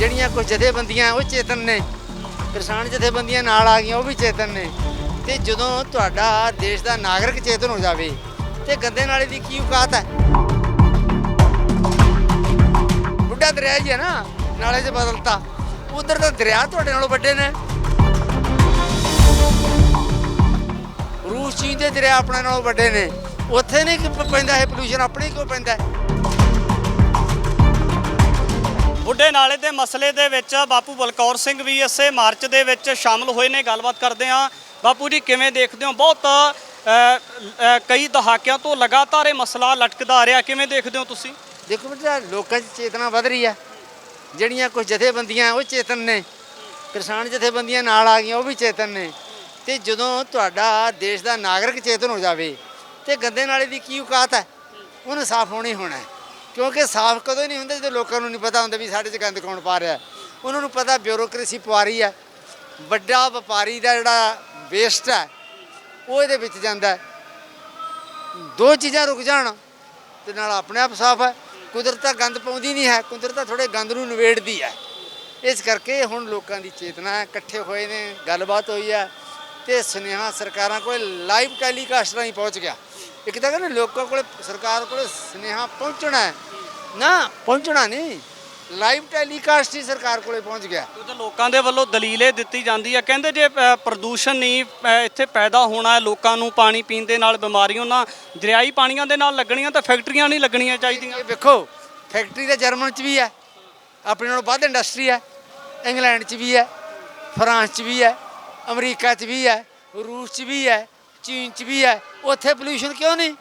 ਜਿਹੜੀਆਂ ਕੁਝ ਜਥੇਬੰਦੀਆਂ, ਉਹ ਚੇਤਨ ਨੇ। ਕਿਸਾਨ ਜਥੇਬੰਦੀਆਂ ਨਾਲ ਆ ਗਈਆਂ, ਉਹ ਵੀ ਚੇਤਨ ਨੇ। ਤੇ ਜਦੋਂ ਤੁਹਾਡਾ ਦੇਸ਼ ਦਾ ਨਾਗਰਿਕ ਚੇਤਨ ਹੋ ਜਾਵੇ, ਤੇ ਗੰਦੇ ਨਾਲੇ ਦੀ ਕੀ ਔਕਾਤ ਹੈ? ਬੁੱਢਾ ਦਰਿਆ ਹੀ ਹੈ ਨਾ, ਨਾਲੇ 'ਚ ਬਦਲਤਾ। ਉਧਰ ਤਾਂ ਦਰਿਆ ਤੁਹਾਡੇ ਨਾਲੋਂ ਵੱਡੇ ਨੇ। ਰੂਸ, ਚੀਨ ਦੇ ਦਰਿਆ ਆਪਣੇ ਨਾਲੋਂ ਵੱਡੇ ਨੇ। ਉੱਥੇ ਨਹੀਂ ਕਿ ਪੈਂਦਾ ਇਹ ਪੋਲੂਸ਼ਨ ਆਪਣੇ ਕਿਉਂ ਪੈਂਦਾ ਹੈ? ਬੁੱਢੇ ਨਾਲੇ ਦੇ ਮਸਲੇ ਦੇ ਵਿੱਚ ਬਾਪੂ ਬਲਕੌਰ ਸਿੰਘ ਵੀ ਇਸੇ ਮਾਰਚ ਦੇ ਵਿੱਚ ਸ਼ਾਮਲ ਹੋਏ ਨੇ, ਗੱਲਬਾਤ ਕਰਦੇ ਹਾਂ। ਬਾਪੂ ਜੀ, ਕਿਵੇਂ ਦੇਖਦੇ ਹੋ? ਬਹੁਤ ਕਈ ਦਹਾਕਿਆਂ ਤੋਂ ਲਗਾਤਾਰ ਇਹ ਮਸਲਾ ਲਟਕਦਾ ਆ ਰਿਹਾ। ਕਿਵੇਂ ਦੇਖਦੇ ਹੋ ਤੁਸੀਂ? ਦੇਖੋ ਬੇਟਾ, ਲੋਕਾਂ 'ਚ ਚੇਤਨਾ ਵਧ ਰਹੀ ਹੈ ਜਿਹੜੀਆਂ ਕੁਝ ਜਥੇਬੰਦੀਆਂ, ਉਹ ਚੇਤਨ ਨੇ। ਕਿਸਾਨ ਜਥੇਬੰਦੀਆਂ ਨਾਲ ਆ ਗਈਆਂ, ਉਹ ਵੀ ਚੇਤਨ ਨੇ। ਤੇ ਜਦੋਂ ਤੁਹਾਡਾ ਦੇਸ਼ ਦਾ ਨਾਗਰਿਕ ਚੇਤਨ ਹੋ ਜਾਵੇ, ਤੇ ਗੰਦੇ ਨਾਲੇ ਦੀ ਕੀ ਔਕਾਤ ਹੈ? ਉਹਨੂੰ ਸਾਫ਼ ਹੋਣੀ ਹੋਣਾ ਕਿਉਂਕਿ ਸਾਫ਼ ਕਦੋਂ ਨਹੀਂ ਹੁੰਦਾ ਜਦੋਂ ਲੋਕਾਂ ਨੂੰ ਨਹੀਂ ਪਤਾ ਹੁੰਦਾ ਵੀ ਸਾਡੇ 'ਚ ਗੰਦ ਕੌਣ ਪਾ ਰਿਹਾ। ਉਹਨਾਂ ਨੂੰ ਪਤਾ ਬਿਊਰੋਕ੍ਰੇਸੀ ਪਵਾ ਰਹੀ ਹੈ। ਵੱਡਾ ਵਪਾਰੀ ਦਾ ਜਿਹੜਾ ਵੇਸਟ ਹੈ ਉਹ ਇਹਦੇ ਵਿੱਚ ਜਾਂਦਾ ਦੋ ਚੀਜ਼ਾਂ ਰੁਕ ਜਾਣ ਤੇ ਨਾਲ ਆਪਣੇ ਆਪ ਸਾਫ਼ ਹੈ। ਕੁਦਰਤ ਤਾਂ ਗੰਦ ਪਾਉਂਦੀ ਨਹੀਂ ਹੈ ਕੁਦਰਤ ਤਾਂ ਥੋੜੇ ਗੰਦ ਨੂੰ ਨਿਵੇੜਦੀ ਹੈ। ਇਸ ਕਰਕੇ ਹੁਣ ਲੋਕਾਂ ਦੀ ਚੇਤਨਾ ਹੈ, ਇਕੱਠੇ ਹੋਏ ਨੇ ਗੱਲਬਾਤ ਹੋਈ ਹੈ। ਤੇ ਸੁਨੇਹਾ ਸਰਕਾਰਾਂ ਕੋਲ ਲਾਈਵ ਟੈਲੀਕਾਸਟ ਰਾਹੀਂ ਪਹੁੰਚ ਗਿਆ। ਇੱਕ ਤਾਂ ਕਹਿੰਦੇ ਲੋਕਾਂ ਕੋਲ ਸਰਕਾਰ ਕੋਲ ਸੁਨੇਹਾ ਪਹੁੰਚਣਾ ਹੈ। ਨਾ ਪਹੁੰਚਣਾ ਨਹੀਂ। ਲਾਈਵ ਟੈਲੀਕਾਸਟ ਹੀ ਸਰਕਾਰ ਕੋਲੇ ਪਹੁੰਚ ਗਿਆ। ਕਿਉਂਕਿ ਲੋਕਾਂ ਦੇ ਵੱਲੋਂ ਦਲੀਲ ਦਿੱਤੀ ਜਾਂਦੀ ਹੈ। ਕਹਿੰਦੇ ਜੇ ਪ੍ਰਦੂਸ਼ਣ ਨਹੀਂ ਇੱਥੇ ਪੈਦਾ ਹੋਣਾ ਹੈ ਲੋਕਾਂ ਨੂੰ ਪਾਣੀ ਪੀਣ ਦੇ ਨਾਲ ਬਿਮਾਰੀਆਂ ਉਹਨਾਂ ਦਰਿਆਈ ਪਾਣੀਆਂ ਦੇ ਨਾਲ ਲੱਗਣੀਆਂ ਤਾਂ ਫੈਕਟਰੀਆਂ ਨਹੀਂ ਲੱਗਣੀਆਂ ਚਾਹੀਦੀਆਂ। ਇਹ ਵੇਖੋ ਫੈਕਟਰੀ ਤਾਂ ਜਰਮਨ ਚ ਵੀ ਹੈ। ਆਪਣੇ ਨਾਲੋਂ ਵੱਧ ਇੰਡਸਟਰੀ ਹੈ। ਇੰਗਲੈਂਡ ਚ ਵੀ ਹੈ। ਫਰਾਂਸ ਚ ਵੀ ਹੈ। ਅਮਰੀਕਾ ਚ ਵੀ ਹੈ, ਰੂਸ ਚ ਵੀ ਹੈ, ਚੀਨ ਚ ਵੀ ਹੈ। ਉੱਥੇ ਪੋਲੂਸ਼ਨ ਕਿਉਂ ਨਹੀਂ?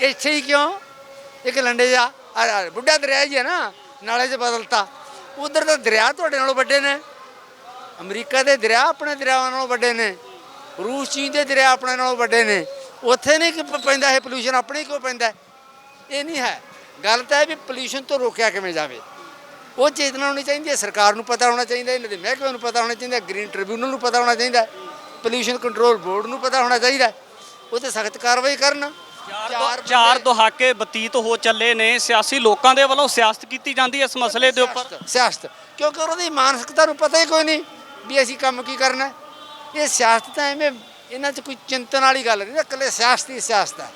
ਇੱਥੇ ਹੀ ਕਿਉਂ? ਇੱਕ ਲੰਡੇ ਜਾ ਬੁੱਢਾ ਦਰਿਆ ਹੀ ਹੈ ਨਾ, ਨਾਲੇ 'ਚ ਬਦਲਤਾ। ਉਧਰ ਤਾਂ ਦਰਿਆ ਤੁਹਾਡੇ ਨਾਲੋਂ ਵੱਡੇ ਨੇ। ਅਮਰੀਕਾ ਦੇ ਦਰਿਆ ਆਪਣੇ ਦਰਿਆਵਾਂ ਨਾਲੋਂ ਵੱਡੇ ਨੇ। ਰੂਸ, ਚੀਨ ਦੇ ਦਰਿਆ ਆਪਣੇ ਨਾਲੋਂ ਵੱਡੇ ਨੇ। ਉੱਥੇ ਨਹੀਂ ਕਿ ਪੈਂਦਾ ਇਹ ਪੋਲੂਸ਼ਨ ਆਪਣੇ ਹੀ ਕਿਉਂ ਪੈਂਦਾ। ਇਹ ਨਹੀਂ ਹੈ। ਗੱਲ ਤਾਂ ਹੈ ਵੀ ਪੋਲੂਸ਼ਨ ਤੋਂ ਰੋਕਿਆ ਕਿਵੇਂ ਜਾਵੇ। ਉਹ ਚੇਤਨਾ ਹੋਣੀ ਚਾਹੀਦੀ ਹੈ ਸਰਕਾਰ ਨੂੰ ਪਤਾ ਹੋਣਾ ਚਾਹੀਦਾ ਇਹਨਾਂ ਦੇ ਮਹਿਕਮੇ ਨੂੰ ਪਤਾ ਹੋਣਾ ਚਾਹੀਦਾ ਗ੍ਰੀਨ ਟ੍ਰਿਬਿਊਨਲ ਨੂੰ ਪਤਾ ਹੋਣਾ ਚਾਹੀਦਾ ਪੋਲੂਸ਼ਨ ਕੰਟਰੋਲ ਬੋਰਡ ਨੂੰ ਪਤਾ ਹੋਣਾ ਚਾਹੀਦਾ ਉਹ ਤੇ ਸਖਤ ਕਾਰਵਾਈ ਕਰਨ। ਚਾਰ ਚਾਰ ਦਹਾਕੇ ਬਤੀਤ ਹੋ ਚੱਲੇ ਨੇ ਸਿਆਸੀ ਲੋਕਾਂ ਦੇ ਵੱਲੋਂ ਸਿਆਸਤ ਕੀਤੀ ਜਾਂਦੀ ਹੈ ਇਸ ਮਸਲੇ ਦੇ ਉੱਪਰ? ਸਿਆਸਤ- ਕਿਉਂਕਿ ਉਹਦੀ ਮਾਨਸਿਕਤਾ ਨੂੰ ਪਤਾ ਹੀ ਕੋਈ ਨਹੀਂ ਵੀ ਅਸੀਂ ਕੰਮ ਕੀ ਕਰਨਾ। ਇਹ ਸਿਆਸਤ ਤਾਂ ਐਵੇਂ ਇਹਨਾਂ 'ਚ ਕੋਈ ਚਿੰਤਨ ਵਾਲੀ ਗੱਲ ਨਹੀਂ ਇਕੱਲੇ ਸਿਆਸਤ ਹੀ ਸਿਆਸਤ ਹੈ।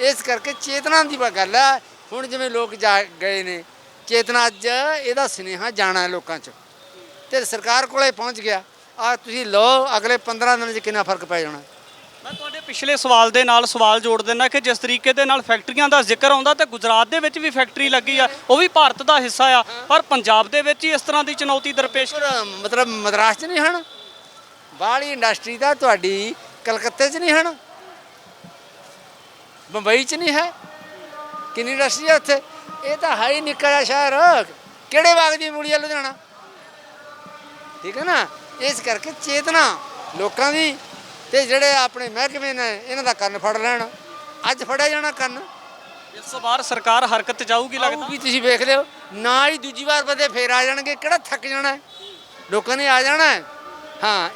ਇਸ ਕਰਕੇ ਚੇਤਨਾ ਦੀ ਗੱਲ ਹੈ ਹੁਣ ਜਿਵੇਂ ਲੋਕ ਜਾ ਗਏ ਨੇ ਚੇਤਨਾ ਅੱਜ ਇਹਦਾ ਸੁਨੇਹਾ ਜਾਣਾ ਹੈ ਲੋਕਾਂ 'ਚ। ਤੇ ਸਰਕਾਰ ਕੋਲੇ ਪਹੁੰਚ ਗਿਆ। ਆ ਤੁਸੀਂ ਲਓ ਅਗਲੇ 15 ਦਿਨਾਂ 'ਚ ਕਿੰਨਾ ਫ਼ਰਕ ਪੈ ਜਾਣਾ। ਮੈਂ ਤੁਹਾਡੇ ਪਿਛਲੇ ਸਵਾਲ ਦੇ ਨਾਲ ਸਵਾਲ ਜੋੜ ਦਿੰਦਾ ਕਿ ਜਿਸ ਤਰੀਕੇ ਦੇ ਨਾਲ ਫੈਕਟਰੀਆਂ ਦਾ ਜ਼ਿਕਰ ਆਉਂਦਾ ਤੇ ਗੁਜਰਾਤ ਦੇ ਵਿੱਚ ਵੀ ਫੈਕਟਰੀ ਲੱਗੀ ਆ ਉਹ ਵੀ ਭਾਰਤ ਦਾ ਹਿੱਸਾ ਆ ਪਰ ਪੰਜਾਬ ਦੇ ਵਿੱਚ ਹੀ ਇਸ ਤਰ੍ਹਾਂ ਦੀ ਚੁਣੌਤੀ ਦਰਪੇਸ਼ ਮਤਲਬ ਮਦਰਾਸ 'ਚ ਨਹੀਂ ਹਨ। ਬਾਹਲੀ ਇੰਡਸਟਰੀ ਦਾ ਤੁਹਾਡੀ ਕਲਕੱਤੇ 'ਚ ਨਹੀਂ ਹਨ। ਬੰਬਈ 'ਚ ਨਹੀਂ ਹੈ। ਕਿੰਨੀ ਇੰਡਸਟਰੀ ਹੈ ਉੱਥੇ? ਇਹ ਤਾਂ ਹੈ ਹੀ ਨਿੱਕਾ ਜਿਹਾ ਸ਼ਹਿਰ। ਕਿਹੜੇ ਬਾਗ ਦੀ ਮੂਲੀ ਆ ਲੁਧਿਆਣਾ? ਠੀਕ ਹੈ ਨਾ? ਇਸ ਕਰਕੇ ਚੇਤਨਾ ਲੋਕਾਂ ਦੀ ਤੇ ਜਿਹੜੇ ਆਪਣੇ ਮਹਿਕਮੇ ਨੇ ਇਹਨਾਂ ਦਾ ਕੰਨ ਫੜ ਲੈਣ। ਅੱਜ ਫੜਿਆ ਜਾਣਾ ਕੰਨ। ਇਸ ਵਾਰ ਸਰਕਾਰ ਹਰਕਤ 'ਚ ਜਾਊਗੀ ਲੱਗਦਾ। ਵੀ ਤੁਸੀਂ ਵੇਖ ਲਿਓ। ਨਾ ਹੀ ਦੂਜੀ ਵਾਰ ਬੰਦੇ ਫੇਰ ਆ ਜਾਣਗੇ। ਕਿਹੜਾ ਥੱਕ ਜਾਣਾ? ਲੋਕਾਂ ਨੇ ਆ ਜਾਣਾ ਹੈ।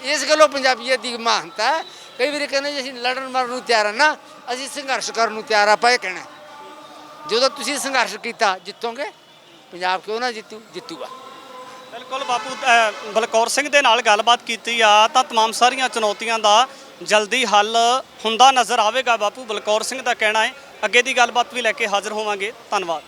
ਇਸ ਗੱਲੋਂ ਪੰਜਾਬੀਅਤ ਦੀ ਮਹਾਨਤਾ ਕਈ ਵਾਰੀ ਕਹਿੰਦੇ ਜੀ ਅਸੀਂ ਲੜਨ ਮਰਨ ਨੂੰ ਤਿਆਰ ਹਾਂ ਨਾ। ਅਸੀਂ ਸੰਘਰਸ਼ ਕਰਨ ਨੂੰ ਤਿਆਰ ਆ ਪਏ ਕਹਿਣਾ ਜਦੋਂ ਤੁਸੀਂ ਸੰਘਰਸ਼ ਕੀਤਾ ਜਿੱਤੋਗੇ ਪੰਜਾਬ ਕਿਉਂ ਨਾ ਜਿੱਤੂ ਜਿੱਤੂਗਾ ਬਿਲਕੁਲ ਬਾਪੂ ਅ, ਬਲਕੌਰ ਸਿੰਘ ਦੇ ਨਾਲ ਗੱਲਬਾਤ ਕੀਤੀ ਆ ਤਾਂ तमाम ਸਾਰੀਆਂ ਚੁਣੌਤੀਆਂ ਦਾ ਜਲਦੀ ਹੱਲ ਹੁੰਦਾ ਨਜ਼ਰ ਆਵੇਗਾ ਬਾਪੂ ਬਲਕੌਰ ਸਿੰਘ ਦਾ ਕਹਿਣਾ ਹੈ ਅੱਗੇ ਦੀ ਗੱਲਬਾਤ ਵੀ ਲੈ ਕੇ ਹਾਜ਼ਰ ਹੋਵਾਂਗੇ ਧੰਨਵਾਦ